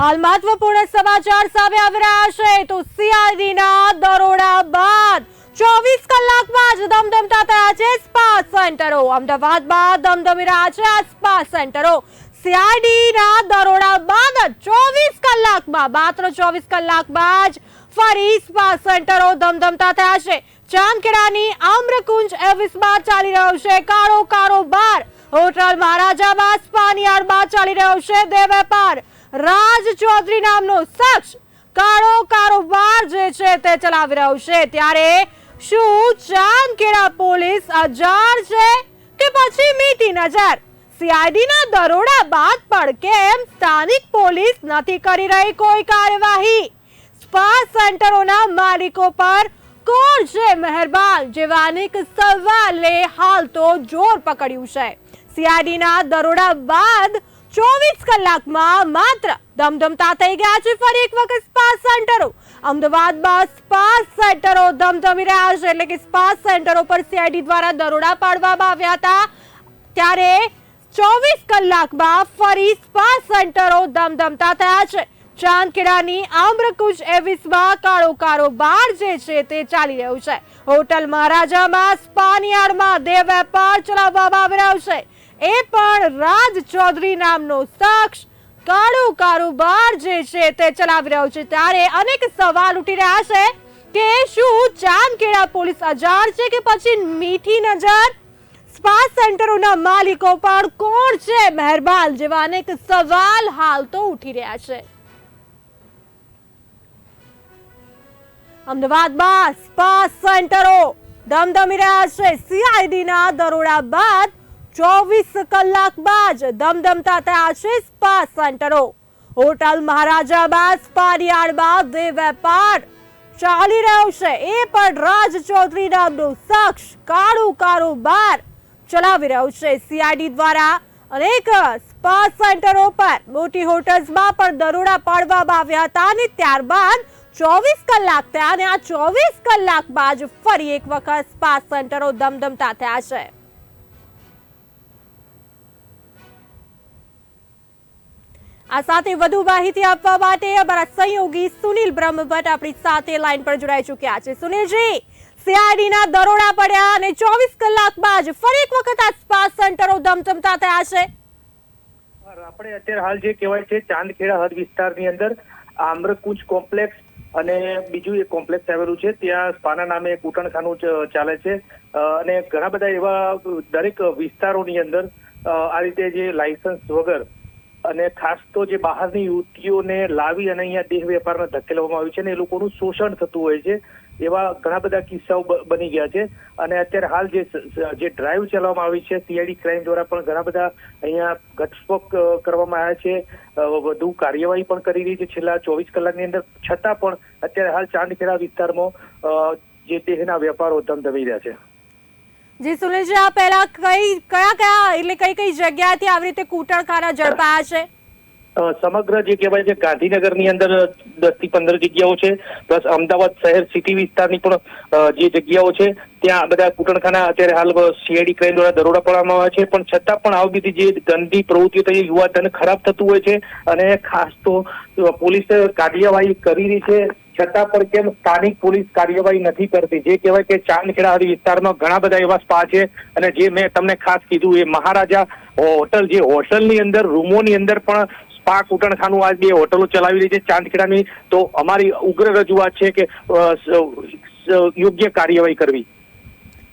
હાલ મહત્વપૂર્ણ સમાચાર સામે આવી રહ્યા છે. તો CID ના દરોડા બાદ ચોવીસ કલાકમાં જ ધમધમતા થયા છે. સ્પા સેન્ટરો અમદાવાદમાં ધમધમી રહ્યા છે. આ સ્પા સેન્ટરો CID ના દરોડા બાદ ચોવીસ કલાકમાં, માત્ર ચોવીસ કલાકમાં જ ફરી સ્પા સેન્ટરો ધમધમતા થયા છે. ચાંદખેડાની આમ્રકુંજ એવિસમાં ચાલી રહ્યો છે. કાળો કારોબાર. હોટલ મહારાજામાં સ્પાની આડમાં ચાલી રહ્યો છે. દે વેપાર રાજ ચૌધરી નામનો શખ્સ કાળો કારોબાર જે છે તે ચલાવી રહ્યો છે. ત્યારે શું ચાંદખેડા પોલીસ અજાણ છે કે પછી મીઠી નજર? સીઆઈડી ના દરોડા બાદ પણ કેમ સ્થાનિક પોલીસ નથી કરી રહી કોઈ કાર્યવાહી? સ્પા સેન્ટરોના માલિકો પર કોણ છે મહેરબાન? જેવા સવાલે હાલ તો જોર પકડ્યું છે. સીઆઈડી ના દરોડા બાદ ચોવીસ કલાકમાં માત્ર ધમધમતા થઈ ગયા છે. ફરી એક વખત સ્પા સેન્ટરો અમદાવાદમાં સ્પા સેન્ટરો ધમધમી રહ્યા છે. એટલે કે સ્પા સેન્ટરો પર સીઆઈડી દ્વારા દરોડા પાડવામાં આવ્યા હતા. ત્યારે ચોવીસ કલાકમાં ફરી સ્પા સેન્ટરો ધમધમતા થયા છે. ચાંદખેડાની આમ્રકુંજ એવિસમાં કાળો કારોબાર જે છે તે ચાલી રહ્યું છે. હોટલ મહારાજામાં સ્પાની આડમાં દેહ વેપાર ચલાવવામાં આવી રહ્યો છે. એ પણ રાજ ચૌધરી નામનો શખ્સ કાળો કારોબાર જે છે તે ચલાવી રહ્યો છે. ત્યારે અનેક સવાલ ઉઠી રહ્યા છે કે શું ચાંદખેડા પોલીસ અજાણ છે કે પછી મીઠી નજર? સ્પા સેન્ટરોના માલિકો પણ કોણ છે? મહેરબાન જેવા અનેક સવાલ હાલ તો ઉઠી રહ્યા છે. અમદાવાદમાં સ્પા સેન્ટરો ધમધમી રહ્યા છે. સીઆઈડી ના દરોડા બાદ ચોવીસ કલાક બાદ ધમધમતા થયા છે સ્પા સેન્ટરો. હોટલ મહારાજામાં સ્પાની આડમાં દે વેપાર ચાલી રહ્યો છે. એ પણ રાજ ચૌધરી નામનો શખ્સ કાળું કારોબાર ચલાવી રહ્યો છે. સીઆઈડી દ્વારા અનેક સ્પા સેન્ટરો પર મોટી હોટલ્સમાં પણ દરોડા પાડવામાં આવ્યા હતા અને ત્યારબાદ ચોવીસ કલાક થયા અને આ ચોવીસ કલાક બાદ ફરી એક વખત સ્પા સેન્ટરો ધમધમતા થયા છે. આ સાથે વધુ માહિતી આપવા માટે અમારા સહયોગી સુનિલ બ્રહ્મભટ્ટ આપણી સાથે લાઈન પર જોડાઈ ચૂક્યા છે. સુનિલજી, સીઆઈડીના દરોડા પડ્યા અને ચોવીસ કલાકમાં જ ફરી એક વખત આ સ્પા સેન્ટરો ધમધમતા થયા છે. આપણે અત્યારે હાલ જે કહેવાય છે, ચાંદખેડા હદ વિસ્તારની અંદર આમ્રકુંજ કોમ્પ્લેક્સ અને બીજું એક કોમ્પ્લેક્સ આવેલું છે, ત્યાં સ્પાના નામે એક ઉટણખાનું ચાલે છે. અને ઘણા બધા એવા દરેક વિસ્તારોની અંદર આ રીતે જે લાયસન્સ વગર અને ખાસ તો જે બહારની યુવતીઓને લાવી અને અહીંયા દેહ વેપારને ધકેલવામાં આવ્યું છે ને એ લોકોનું શોષણ થતું હોય છે, એવા ઘણા બધા કિસ્સાઓ બની ગયા છે. અને અત્યારે હાલ જે જે ડ્રાઈવ ચલાવવામાં આવી છે સીઆઈડી ક્રાઇમ દ્વારા પણ ઘણા બધા અહીંયા ઘટસ્ફોટ કરવામાં આવ્યા છે. વધુ કાર્યવાહી પણ કરી રહી છે. છેલ્લા ચોવીસ કલાકની અંદર છતાં પણ અત્યારે હાલ ચાંદખેડા વિસ્તારમાં જે દેહના વેપારો ધમધમી રહ્યા છે. જી, સુનિલજી, આ પહેલા કઈ, કયા કયા, એટલે કઈ કઈ જગ્યાથી આવી રીતે કૂટણખાના ઝડપાયા છે? સમગ્ર જે કહેવાય છે ગાંધીનગરની અંદર દસથી પંદર જગ્યાઓ છે, પ્લસ અમદાવાદ શહેર સિટી વિસ્તારની પણ જે જગ્યાઓ છે, ત્યાં બધા કૂટણખાના અત્યારે હાલ સીઆઈડી ક્રાઇમ દ્વારા દરોડા પાડવામાં આવે છે, પણ છતાં પણ આવી બધી જે ગંદી પ્રવૃત્તિઓ થઈ યુવાધન ખરાબ થતું હોય છે, અને ખાસ તો પોલીસે કાર્યવાહી કરી રહી છે છતાં પણ કેમ સ્થાનિક પોલીસ કાર્યવાહી નથી કરતી? જે કહેવાય કે ચાંદખેડા વિસ્તારમાં ઘણા બધા એવા સ્પા છે અને જે મેં તમને ખાસ કીધું એ મહારાજા હોટલ જે હોટલની અંદર, રૂમોની અંદર પણ સ્પા કૂટણખાનું આ બે હોટલો ચલાવી રહી છે ચાંદખેડાની. તો અમારી ઉગ્ર રજૂઆત છે કે યોગ્ય કાર્યવાહી કરવી.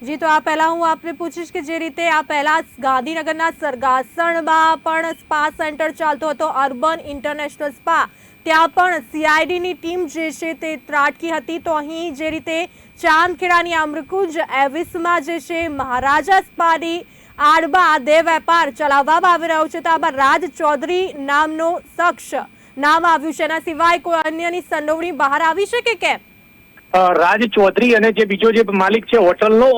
જી, તો આ પહેલા હું આપને પૂછીશ કે જે રીતે આ પહેલા ગાંધીનગરના સરગાસણમાં પણ સ્પા સેન્ટર ચાલતો હતો, અર્બન ઇન્ટરનેશનલ સ્પા. ત્યાં પણ સીઆઈડીની ટીમ જે છે તે ત્રાટકી હતી. તો અહીં જે રીતે ચાંદખેડાની અમૃકુંજ એવિસમાં જે છે મહારાજા સ્પાની આડબા દેહ વેપાર ચલાવવામાં આવી રહ્યો છે. તો આમાં રાજ ચૌધરી નામનો શખ્સ નામ આવ્યું છે. એના સિવાય કોઈ અન્યની સંડોવણી બહાર આવી છે કે કેમ? રાજ ચૌધરી અને જે બીજો જે માલિક છે હોટલનો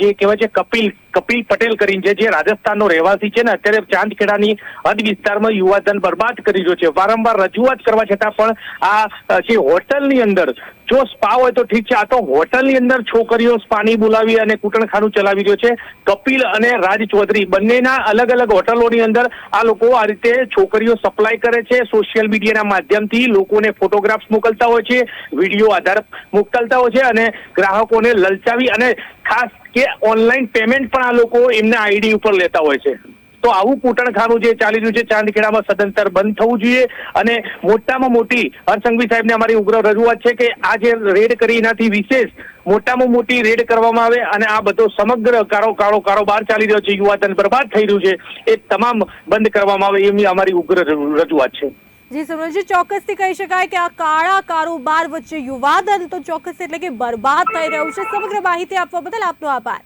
જે કહેવાય છે કપિલ કપિલ પટેલ કરીને છે, જે રાજસ્થાનનો રહેવાસી છે ને, અત્યારે ચાંદખેડાની હદ વિસ્તારમાં યુવાધન બરબાદ કરી રહ્યો છે. વારંવાર રજૂઆત કરવા છતાં પણ આ જે હોટલની અંદર જો સ્પા હોય તો ઠીક છે. આ તો હોટલની અંદર છોકરીઓ સ્પાની બોલાવી અને કૂટણખાનું ચલાવી રહ્યો છે. કપિલ અને રાજ ચૌધરી બંનેના અલગ અલગ હોટલોની અંદર આ લોકો આ રીતે છોકરીઓ સપ્લાય કરે છે. સોશિયલ મીડિયાના માધ્યમથી લોકોને ફોટોગ્રાફ્સ મોકલતા હોય છે, વીડિયો આધાર મોકલતા હોય છે અને ગ્રાહકોને લલચાવી અને ખાસ કે ઓનલાઈન પેમેન્ટ પણ આ લોકો એમના આઈડી ઉપર લેતા હોય છે. તો આવું કૂટણખાનું જે ચાલી રહ્યું છે, ચાંદખેડામાં સદંતર બંધ થવું જોઈએ અને મોટામાં મોટી હરસંઘવી સાહેબને અમારી ઉગ્ર રજૂઆત છે કે આ જે રેડ કરી એનાથી વિશેષ મોટામાં મોટી રેડ કરવામાં આવે અને આ બધો સમગ્ર કારો કાળો કારોબાર ચાલી રહ્યો છે, યુવાધન બરબાદ થઈ રહ્યું છે, એ તમામ બંધ કરવામાં આવે એમની અમારી ઉગ્ર રજૂઆત છે. જી સુમનજી ચોક્કસથી કહી શકાય કે આ કાળા કારોબાર વચ્ચે યુવાધન તો ચોક્કસ એટલે કે બરબાદ થઈ રહ્યું છે. સમગ્ર માહિતી આપવા બદલ આપનો આભાર.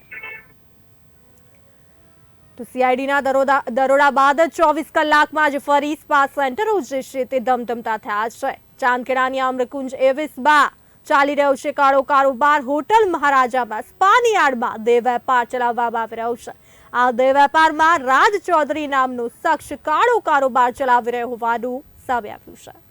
તો સીઆઈડીના દરોડા દરોડા બાદ ચોવીસ કલાકમાં જ ફરી સ્પા સેન્ટરો જે છે તે ધમધમતા થયા છે. ચાંદખેડાની અમ્રકુંજ એવિસ બા ચાલી રહ્યો છે. કાળો કારોબાર હોટલ મહારાજામાં સ્પાની આડમાં દેહ વેપાર ચલાવવામાં આવી રહ્યો છે. આ દેહ વેપારમાં રાજ ચૌધરી નામનો શખ્સ કાળો કારોબાર ચલાવી રહ્યો હોવાનું સામે આવ્યું છે